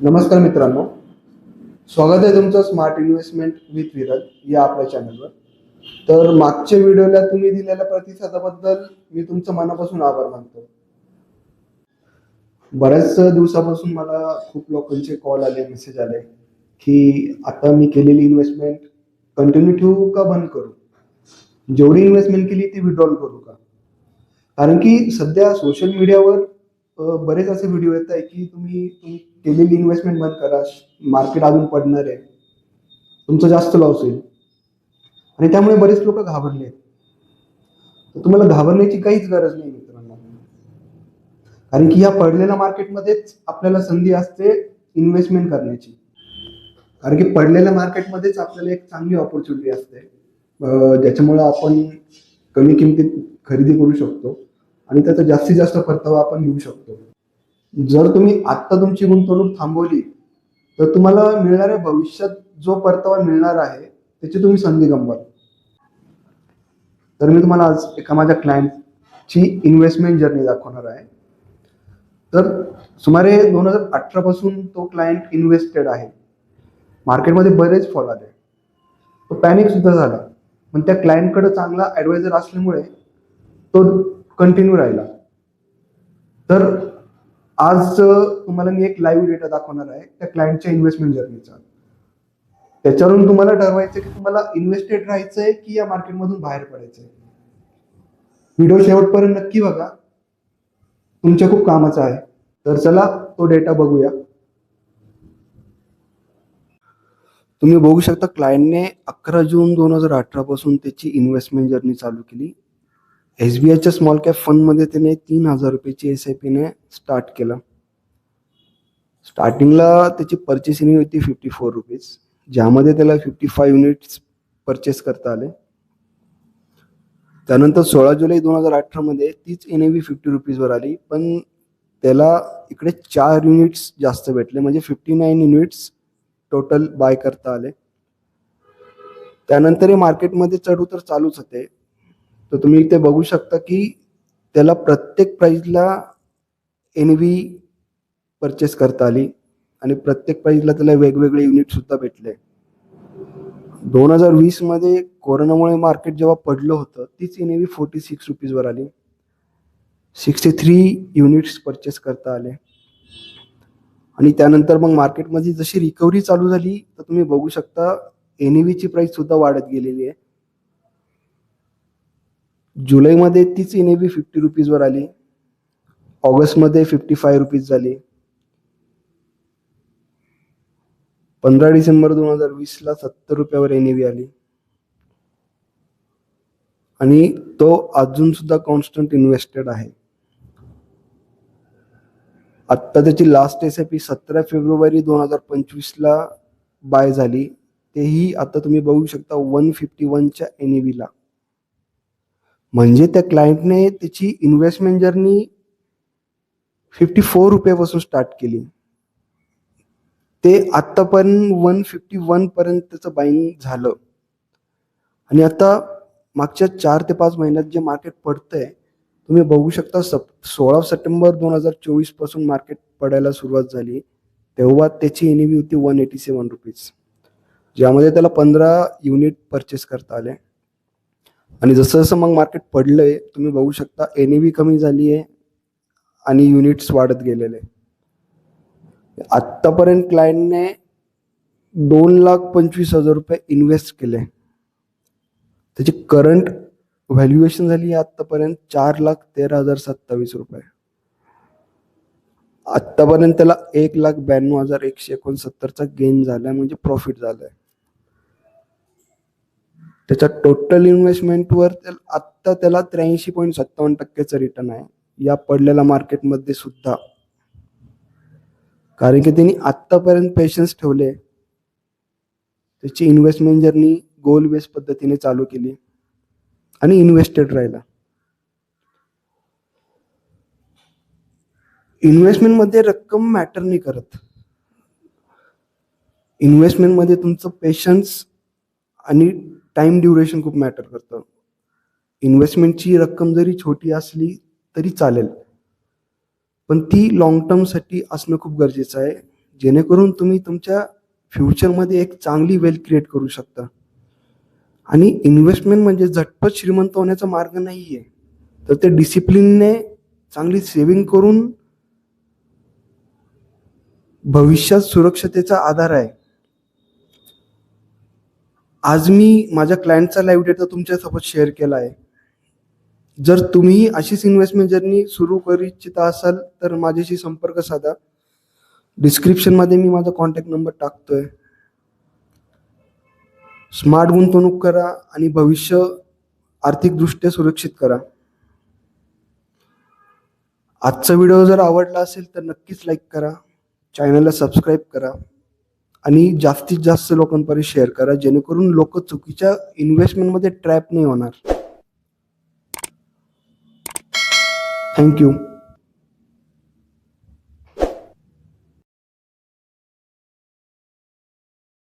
नमस्कार मित्रांनो. स्वागत आहे तुमचं स्मार्ट इन्व्हेस्टमेंट विथ विरल या आपल्या चॅनलवर तर मागच्या व्हिडिओला तुम्ही दिलेल्या प्रतिसादाबद्दल मी तुमचं मनापासून आभार मानतो. बऱ्याच दिवसापासून मला खूप लोकांचे कॉल आले मेसेज आले की आता मी केलेली इन्व्हेस्टमेंट कंटिन्यू ठेवू का बंद करू? जेवढी इन्व्हेस्टमेंट केली ती विड्रॉल करू का? कारण की सध्या सोशल मीडियावर बरेच असे व्हिडिओ येत आहे की तुम्ही तुम्ही केलेली इन्व्हेस्टमेंट बंद करा मार्केट अजून पडणार आहे. तुमचं जास्त लॉस होईल. आणि त्यामुळे बरेच लोक घाबरले आहेत. तर तुम्हाला घाबरण्याची काहीच गरज नाही मित्रांनो. कारण की या पडलेल्या मार्केटमध्येच आपल्याला संधी असते इन्व्हेस्टमेंट करण्याची. कारण की पडलेल्या मार्केटमध्येच आपल्याला एक चांगली ऑपॉर्च्युनिटी असते. ज्याच्यामुळे ज्याच्यामुळं आपण कमी किमतीत खरेदी करू शकतो. आणि त्याचा जास्तीत जास्त परतावा आपण घेऊ शकतो. जर तुम्ही आत्ता तुमची गुंतवणूक थांबवली तर तुम्हाला मिळणाऱ्या भविष्यात जो परतावा मिळणार आहे त्याची तुम्ही संधी गमवाल. तर मी तुम्हाला आज एका माझ्या क्लायंटची इन्व्हेस्टमेंट जर्नी दाखवणार आहे. तर सुमारे दोन हजार अठरापासून तो क्लायंट इन्व्हेस्टेड आहे. मार्केटमध्ये बरेच फॉल आले. तो पॅनिक सुद्धा झाला. पण त्या क्लायंटकडे चांगला ॲडवायझर असल्यामुळे तो कंटिन्यू राहिला. तर आज तुम्हाला मी एक लाईव्ह डेटा दाखवणार आहे त्या क्लायंटच्या इन्व्हेस्टमेंट जर्नीचा त्याच्यावरून तुम्हाला ठरवायचं की तुम्हाला इन्व्हेस्टेड राहायचंय की या मार्केटमधून बाहेर पडायचंय. व्हिडिओ शेवटपर्यंत नक्की बघा. तुमच्या खूप कामाचा आहे. तर चला तो डेटा बघूया. तुम्ही बघू शकता क्लायंटने अकरा जून दोन हजार अठरा पासून त्याची इन्व्हेस्टमेंट जर्नी चालू केली. एस बी आयच्या स्मॉल कॅप फंडमध्ये त्याने तीन हजार रुपयाची एस आय पीने स्टार्ट केलं. स्टार्टिंगला त्याची पर्चेसिंग होती फिफ्टी फोर रुपीज ज्यामध्ये त्याला फिफ्टी फाय युनिट्स परचेस करता आले. त्यानंतर सोळा जुलै दोन हजार अठरामध्ये तीच एन ए व्ही फिफ्टी रुपीजवर आली. पण त्याला इकडे चार युनिट्स जास्त भेटले. म्हणजे fifty nine units total buy करता आले. त्यानंतर हे मार्केटमध्ये चढ उतर चालूच होते. तर तुम्ही इथे बघू शकता की त्याला प्रत्येक प्राईजला एन व्ही परचेस करता आली. आणि प्रत्येक प्राईजला त्याला वेगवेगळे युनिटसुद्धा भेटले. दोन हजार वीसमध्ये कोरोनामुळे मार्केट जेव्हा पडलं होतं तीच एन व्ही फोर्टी सिक्स रुपीजवर आली. सिक्स्टी थ्री युनिट्स परचेस करता आले. आणि त्यानंतर मग मार्केटमध्ये जशी रिकव्हरी चालू झाली तर तुम्ही बघू शकता एन व्हीची प्राईस सुद्धा वाढत गेलेली आहे. जुलैमध्ये तीच एन व्ही फिफ्टी रुपीजवर आली. ऑगस्टमध्ये फिफ्टी फाय रुपीज झाली. पंधरा डिसेंबर दोन हजार वीसला सत्तर रुपयावर एन व्ही आली. आणि तो अजून सुद्धा कॉन्स्टंट इन्व्हेस्टेड आहे. आत्ता त्याची लास्ट एस आय पी सतरा फेब्रुवारी दोन हजार पंचवीसला बाय झाली. तेही आता तुम्ही बघू शकता वन फिफ्टी वनच्या एन ई व्हीला म्हणजे त्या क्लायंटने त्याची इन्व्हेस्टमेंट जर्नी फिफ्टी फोर रुपयापासून स्टार्ट केली. ते आत्तापर्यंत वन फिफ्टी वन पर्यंत त्याचं बाईंग झालं. आणि आता मागच्या चार ते पाच महिन्यात जे मार्केट पडतंय तुम्ही बघू शकता सप सोळा सप्टेंबर दोन हजार चोवीसपासून मार्केट पडायला सुरुवात झाली. तेव्हा त्याची एन होती वन एटी सेवन रुपीज ज्यामध्ये त्याला पंधरा युनिट परचेस करता आले. आणि जसं जसं मग मार्केट पडलंय तुम्ही बघू शकता एन व्ही कमी झाली आहे आणि युनिट्स वाढत गेलेले. आत्तापर्यंत क्लायंटने दोन लाख पंचवीस हजार रुपये इन्व्हेस्ट केले. त्याची करंट व्हॅल्युएशन झाली आहे आत्तापर्यंत चार लाख तेरा हजार सत्तावीस रुपये. आत्तापर्यंत त्याला एक लाख ब्याण्णव हजार एकशे एकोणसत्तरचा गेन झालाय म्हणजे प्रॉफिट झालाय. त्याच्या टोटल इन्व्हेस्टमेंटवर आत्ता त्याला त्र्याऐंशी पॉईंट सत्तावन्न टक्क्याचं रिटर्न आहे. या पडलेल्या मार्केटमध्ये सुद्धा. कारण की त्यांनी आत्तापर्यंत पेशन्स ठेवले. त्याची इन्व्हेस्टमेंट जर्नी गोल बेस पद्धतीने चालू केली. आणि इन्व्हेस्टेड राहिला. इन्व्हेस्टमेंटमध्ये रक्कम मॅटर नाही करत. इन्व्हेस्टमेंटमध्ये तुमचं पेशन्स आणि टाइम ड्युरेशन खूप मॅटर करतं. इन्व्हेस्टमेंटची रक्कम जरी छोटी असली तरी चालेल. पण ती लॉंग टर्मसाठी असणं खूप गरजेचं आहे. जेणेकरून तुम्ही तुमच्या फ्युचरमध्ये एक चांगली वेल्थ क्रिएट करू शकता. आणि इन्व्हेस्टमेंट म्हणजे झटपट श्रीमंत होण्याचा मार्ग नाही आहे तर ते डिसिप्लिनने चांगली सेविंग करून भविष्यात सुरक्षतेचा आधार आहे. आज मी माझ्या क्लायंटचा लाईव्ह डेटा तुमच्यासोबत शेअर केला आहे. जर तुम्ही अशीच इन्व्हेस्टमेंट जर्नी सुरू करू इच्छिता असाल तर माझ्याशी संपर्क साधा. डिस्क्रिप्शनमध्ये मी माझा कॉन्टॅक्ट नंबर टाकतोय. स्मार्ट गुंतवणूक करा आणि भविष्य आर्थिकदृष्ट्या सुरक्षित करा. आजचा व्हिडिओ जर आवडला असेल तर नक्कीच लाईक करा. चॅनलला सबस्क्राईब करा. आणि जास्तीत जास्त लोकांपर्यंत शेअर करा जेणेकरून लोक चुकीच्या इन्व्हेस्टमेंटमध्ये ट्रॅप नाही होणार. थँक्यू